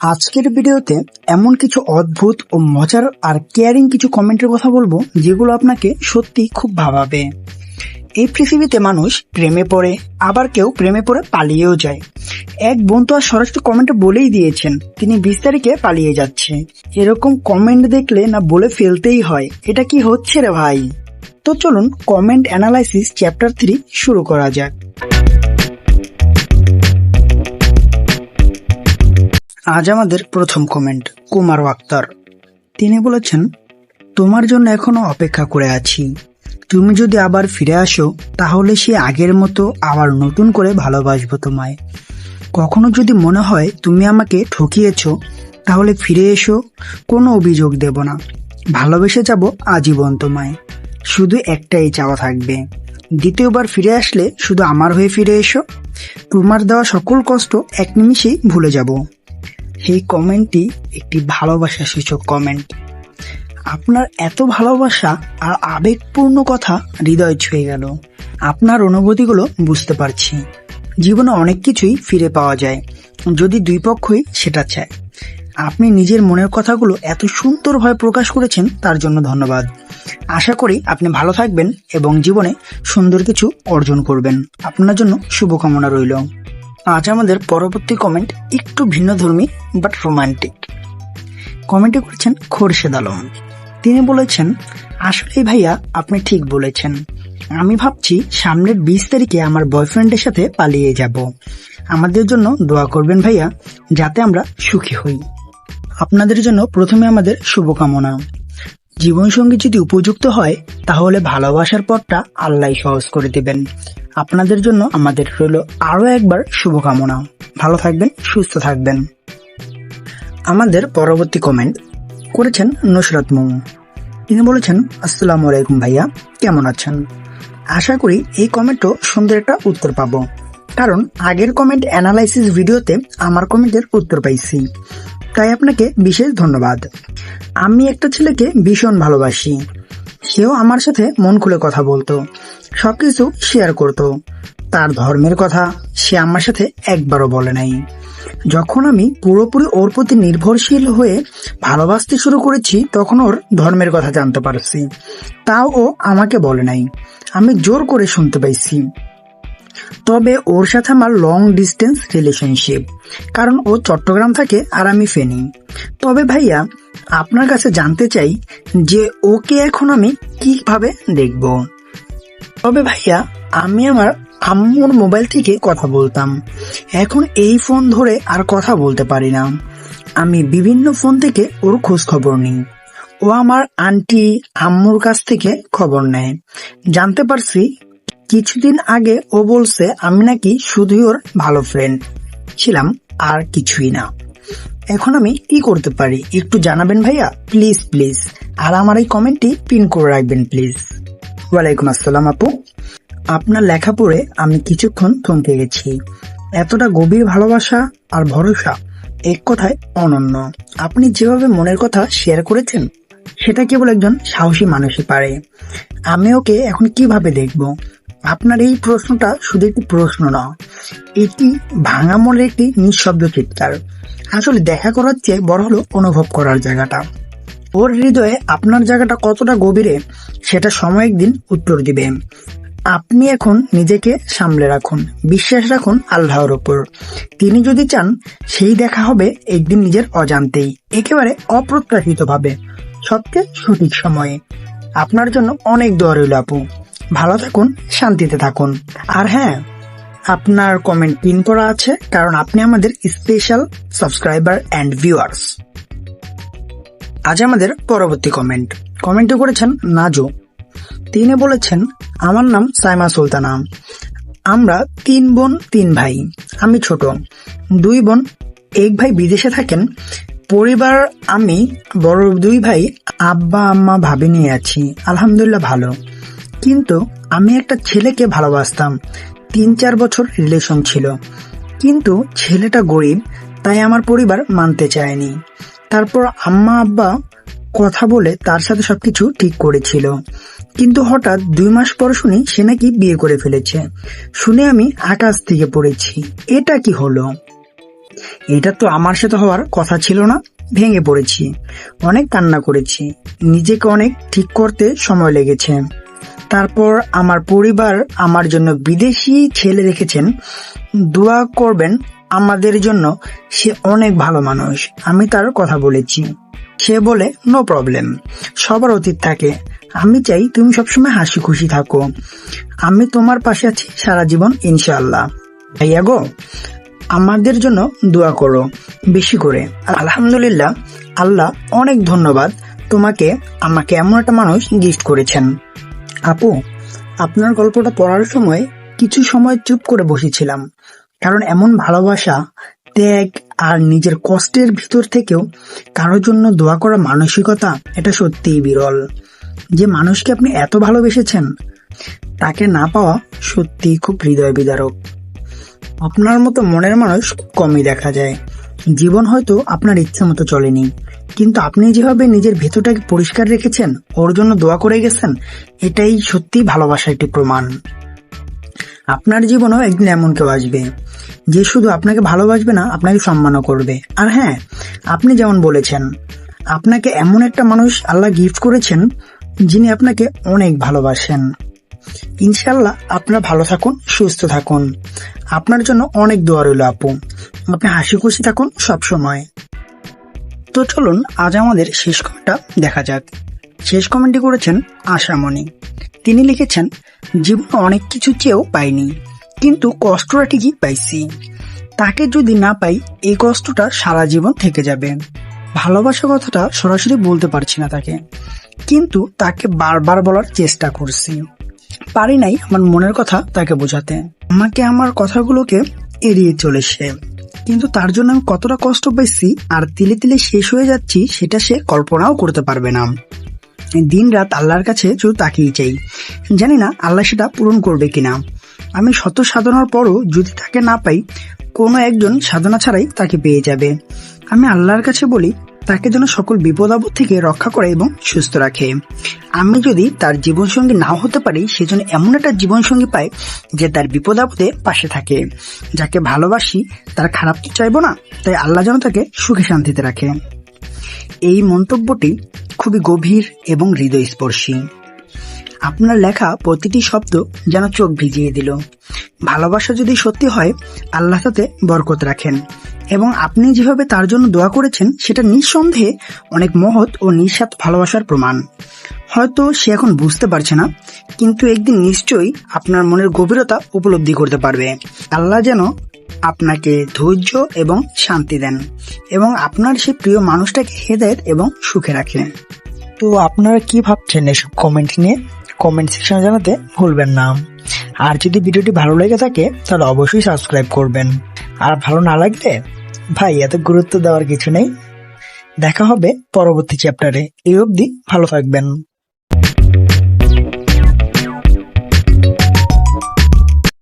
আজকের ভিডিওতে এমন কিছু অদ্ভুত ও মজার আর কেয়ারিং কিছু কমেন্টের কথা বলব, যেগুলো আপনাকে সত্যি খুব ভাবাবে। এই পৃথিবীতে মানুষ প্রেমে পড়ে, আবার কেউ প্রেমে পড়ে পালিয়েও যায়। এক বোন তো আর সরাসরি কমেন্টে বলেই দিয়েছেন, তিনি বিশ তারিখে পালিয়ে যাচ্ছে। এরকম কমেন্ট দেখলে না বলে ফেলতেই হয়। এটা কি হচ্ছে রে ভাই? তো চলুন কমেন্ট অ্যানালাইসিস চ্যাপ্টার থ্রি শুরু করা যাক। আজ আমাদের প্রথম কমেন্ট কুমার আক্তার। তিনি বলেছেন, তোমার জন্য এখনও অপেক্ষা করে আছি। তুমি যদি আবার ফিরে আসো, তাহলে সে আগের মতো আবার নতুন করে ভালোবাসবো তোমায়। কখনো যদি মনে হয় তুমি আমাকে ঠকিয়েছ, তাহলে ফিরে এসো, কোনো অভিযোগ দেব না। ভালোবেসে যাব আজীবন তোমায়। শুধু একটাই চাওয়া থাকবে। দ্বিতীয়বার ফিরে আসলে শুধু আমার হয়ে ফিরে এসো। তোমার দেওয়া সকল কষ্ট এক নিমিষেই ভুলে যাব। এই কমেন্টটি একটি ভালোবাসা সূচক কমেন্ট। আপনার এত ভালোবাসা আর আবেগপূর্ণ কথা হৃদয় ছুঁয়ে গেল। আপনার অনুভূতিগুলো বুঝতে পারছি। জীবনে অনেক কিছুই ফিরে পাওয়া যায়, যদি দুই পক্ষই সেটা চায়। আপনি নিজের মনের কথাগুলো এত সুন্দরভাবে প্রকাশ করেছেন, তার জন্য ধন্যবাদ। আশা করি আপনি ভালো থাকবেন এবং জীবনে সুন্দর কিছু অর্জন করবেন। আপনার জন্য শুভকামনা রইল। আজ আমাদের পরবর্তী কমেন্ট একটু ভিন্ন ধর্মী বাট রোমান্টিক কমেন্টে করেছেন খোরশেদ আলম। তিনি বলেছেন, আসলেই ভাইয়া, আপনি ঠিক বলেছেন। আমি ভাবছি সামনের বিশ তারিখে আমার বয়ফ্রেন্ডের সাথে পালিয়ে যাব। আমাদের জন্য দোয়া করবেন ভাইয়া, যাতে আমরা সুখী হই। আপনাদের জন্য প্রথমে আমাদের শুভকামনা। জীবনসঙ্গী যদি উপযুক্ত হয়, তাহলে ভালোবাসার পথটা আল্লাহ সহজ করে দেবেন। আপনাদের জন্য আমাদের রইল আরও একবার শুভকামনা। ভালো থাকবেন, সুস্থ থাকবেন। আমাদের পরবর্তী কমেন্ট করেছেন নুসরাত মোমো তিনি বলেছেন, আসসালামু আলাইকুম ভাইয়া, কেমন আছেন? আশা করি এই কমেন্টও সুন্দর একটা উত্তর পাবো। কারণ আগের কমেন্ট অ্যানালাইসিস ভিডিওতে আমার কমেন্টের উত্তর পাইছি। তাই আপনাকে বিশেষ ধন্যবাদ। আমি একটা ছেলেকে ভীষণ ভালোবাসি। সেও আমার সাথে মন খুলে কথা বলতো, সবকিছু শেয়ার করতো। তার ধর্মের কথা সে আমার সাথে একবারও বলে নাই। যখন আমি পুরোপুরি ওর প্রতি নির্ভরশীল হয়ে ভালোবাসতে শুরু করেছি, তখন ওর ধর্মের কথা জানতে পারছি। তাও ও আমাকে বলে নাই। আমি জোর করে শুনতে পাইছি। তবে ওর সাথে আমার লং ডিস্টেন্স রিলেশনশিপ কারণ ও চট্টগ্রাম থাকে আর আমি ফেনি। তবে ভাইয়া, আপনার কাছে জানতে চাই যে ওকে এখন আমি কীভাবে দেখব? তবে ভাইয়া, আমি আমার আম্মুর মোবাইল থেকে কথা বলতাম। এখন এই ফোন ধরে আর কথা বলতে পারি না। আমি বিভিন্ন ফোন থেকে ওর খোঁজ খবর নিই। ও আমার আন্টি আম্মুর কাছ থেকে খবর নেয়। জানতে পারছি কিছুদিন আগে ও বলছে, আমি নাকি শুধুই ওর ভালো ফ্রেন্ড ছিলাম আর কিছুই না। এখন আমি কি করতে পারি? একটু জানাবেন ভাইয়া? প্লিজ প্লিজ আর আমার এই কমেন্টটি পিন করে রাখবেন প্লিজ ওয়ালাইকুম আসসালাম আপু। আপনার লেখা পড়ে আমি কিছুক্ষণ থমকে গেছি। এতটা গভীর ভালোবাসা আর ভরসা এক কথায় অনন্য। আপনি যেভাবে মনের কথা শেয়ার করেছেন, সেটা কেবল একজন সাহসী মানুষই পারে। আমি ওকে এখন কীভাবে দেখব? আপনার এই প্রশ্নটা শুধু একটি প্রশ্ন না এটি ভাঙা মনের একটি নিঃশব্দ চিৎকার। আসলে দেখা করার চেয়ে বড় হলো অনুভব করার জায়গাটা। ওর হৃদয়ে আপনার জায়গাটা কতটা গভীরে, সেটা সময় একদিন উত্তর দিবে। আপনি এখন নিজেকে সামলে রাখুন, বিশ্বাস রাখুন আল্লাহর ওপর তিনি যদি চান, সেই দেখা হবে একদিন নিজের অজান্তেই, একেবারে অপ্রত্যাশিত ভাবে সবচেয়ে সঠিক সময়ে। আপনার জন্য অনেক দোয়া রইল আপু। ভালো থাকুন, শান্তিতে থাকুন। আর হ্যাঁ আপনার কমেন্ট পিন করা আছে, কারণ আপনি আমাদের স্পেশাল সাবস্ক্রাইবার অ্যান্ড ভিউয়ার্স আজ আমাদের পরবর্তী কমেন্ট কমেন্টে করেছেন নাজো। তিনি বলেছেন, আমার নাম সাইমা সুলতানা। আমরা তিন বোন, তিন ভাই। আমি ছোট। দুই বোন, এক ভাই বিদেশে থাকেন। পরিবার আমি, বড় দুই ভাই, আব্বা, আম্মা, ভাবি নিয়ে আছি। আলহামদুলিল্লাহ ভালো। কিন্তু আমি একটা ছেলেকে ভালোবাসতাম। তিন চার বছর রিলেশন ছিল। কিন্তু ছেলেটা গরিব, তাই আমার পরিবার মানতে চায়নি। তারপর আম্মা আব্বা কথা বলে তার সাথে সবকিছু ঠিক করেছিল। কিন্তু হঠাৎ দুই মাস পর শুনি সে নাকি বিয়ে করে ফেলেছে। শুনে আমি আকাশ থেকে পড়েছি। এটা কি হলো? এটা তো আমার সাথে হওয়ার কথা ছিল না, ভেঙে পড়েছি। অনেক কান্না করেছি। নিজেকে অনেক ঠিক করতে সময় লেগেছে। তারপর আমার পরিবার আমার জন্য বিদেশি ছেলে রেখেছেন। দোয়া করবেন আমাদের জন্য, সে অনেক ভালো মানুষ, আমি তার কথা বলেছি। সে বলে নো প্রবলেম সবার অতীত থাকে। আমি চাই তুমি সবসময় হাসি খুশি থাকো। আমি তোমার পাশে আছি সারা জীবন, ইনশাআল্লাহ। ভাইয়া গো, আমাদের জন্য দোয়া করো, বেশি করে। আলহামদুলিল্লাহ, আল্লাহ অনেক ধন্যবাদ তোমাকে, আমাকে এমন একটা মানুষ গিফট করেছেন। আপু, আপনার গল্পটা পড়ার সময় কিছু সময় চুপ করে বসেছিলাম। কারণ এমন ভালোবাসা, ত্যাগ আর নিজের কষ্টের ভিতর থেকেও কারোর জন্য দোয়া করা মানসিকতা, এটা সত্যিই বিরল। যে মানুষকে আপনি এত ভালোবেসেছেন, তাকে না পাওয়া সত্যিই খুব হৃদয় বিদারক। আপনার মতো মনের মানুষ কমই দেখা যায়। জীবন হয়তো আপনার ইচ্ছে মতো চলেনি। কিন্তু আপনি যেভাবে নিজের ভেতরটাকে পরিষ্কার রেখেছেন, ওর জন্য দোয়া করে গেছেন, এটাই সত্যি ভালোবাসা একটি প্রমাণ। আপনার জীবনেও একদিন এমন কেউ আসবে, যে শুধু আপনাকে ভালোবাসবে না, আপনাকে সম্মানও করবে। আর হ্যাঁ আপনি যেমন বলেছেন, আপনাকে এমন একটা মানুষ আল্লাহ গিফট করেছেন, যিনি আপনাকে অনেক ভালোবাসেন। ইনশাল্লাহ আপনারা ভালো থাকুন, সুস্থ থাকুন। আপনার জন্য অনেক দোয়া রইল আপু। আপনি হাসি খুশি থাকুন সব সময় তো চলুন আজ আমাদের শেষ কমেন্টটা দেখা যাক। শেষ কমেন্টটি করেছেন আশামণি তিনি লিখেছেন, জীবনে অনেক কিছু চেয়েও পাইনি, কিন্তু কষ্টটা ঠিকই পাইছি। তাকে যদি না পাই, এই কষ্টটা সারা জীবন থেকে যাবে। ভালোবাসা কথাটা সরাসরি বলতে পারছি না তাকে, কিন্তু তাকে বারবার বলার চেষ্টা করছি। পারি নাই আমার মনের কথা তাকে বোঝাতে। আমাকে আমার কথাগুলোকে এড়িয়ে চলে সে কিন্তু তার জন্য আমি কতটা কষ্ট পেয়েছি আর তিলে তিলে শেষ হয়ে যাচ্ছি, সেটা সে কল্পনাও করতে পারবে না। দিন রাত আল্লাহর কাছে শুধু তাকিয়ে চাই। জানি না আল্লাহ সেটা পূরণ করবে কিনা। আমি শত সাধনার পরও যদি তাকে না পাই, কোনো একজন সাধনা ছাড়াই তাকে পেয়ে যাবে। আমি আল্লাহর কাছে বলি তাকে যেন সকল বিপদ আপদ থেকে রক্ষা করে এবং সুস্থ রাখে। আমি যদি তার জীবনসঙ্গী নাও হতে পারি সেজন্য এমন একটা জীবনসঙ্গী পায় যে তার বিপদ আপদে পাশে থাকে। যাকে ভালোবাসি, তার খারাপ তো চাইব না, তাই আল্লাহ যেন তাকে সুখে শান্তিতে রাখে। এই মন্তব্যটি খুবই গভীর এবং হৃদয়স্পর্শী। আপনার লেখা প্রতিটি শব্দ যেন চোখ ভিজিয়ে দিল। ভালোবাসা যদি সত্যি হয়, আল্লাহ তাতে বরকত রাখেন। এবং আপনি যেভাবে তার জন্য দোয়া করেছেন, সেটা নিঃসন্দেহে অনেক মহৎ ও নিঃস্বার্থ ভালোবাসার প্রমাণ। হয়তো সে এখন বুঝতে পারছে না, কিন্তু একদিন নিশ্চয়ই আপনার মনের গভীরতা উপলব্ধি করতে পারবে। আল্লাহ যেন আপনাকে ধৈর্য এবং শান্তি দেন এবং আপনার সেই প্রিয় মানুষটাকে হেদায়ত এবং সুখে রাখেন। তো আপনারা কি ভাবছেন এসব কমেন্ট নিয়ে? কমেন্ট সেকশনে জানাতে ভুলবেন না। আর যদি ভিডিওটি ভালো লেগে থাকে, তাহলে অবশ্যই সাবস্ক্রাইব করবেন। আর ভালো না লাগলে, ভাই, এত গুরুত্ব দেওয়ার কিছু নেই। দেখা হবে পরবর্তী চ্যাপ্টারে এই অবধি ভালো থাকবেন।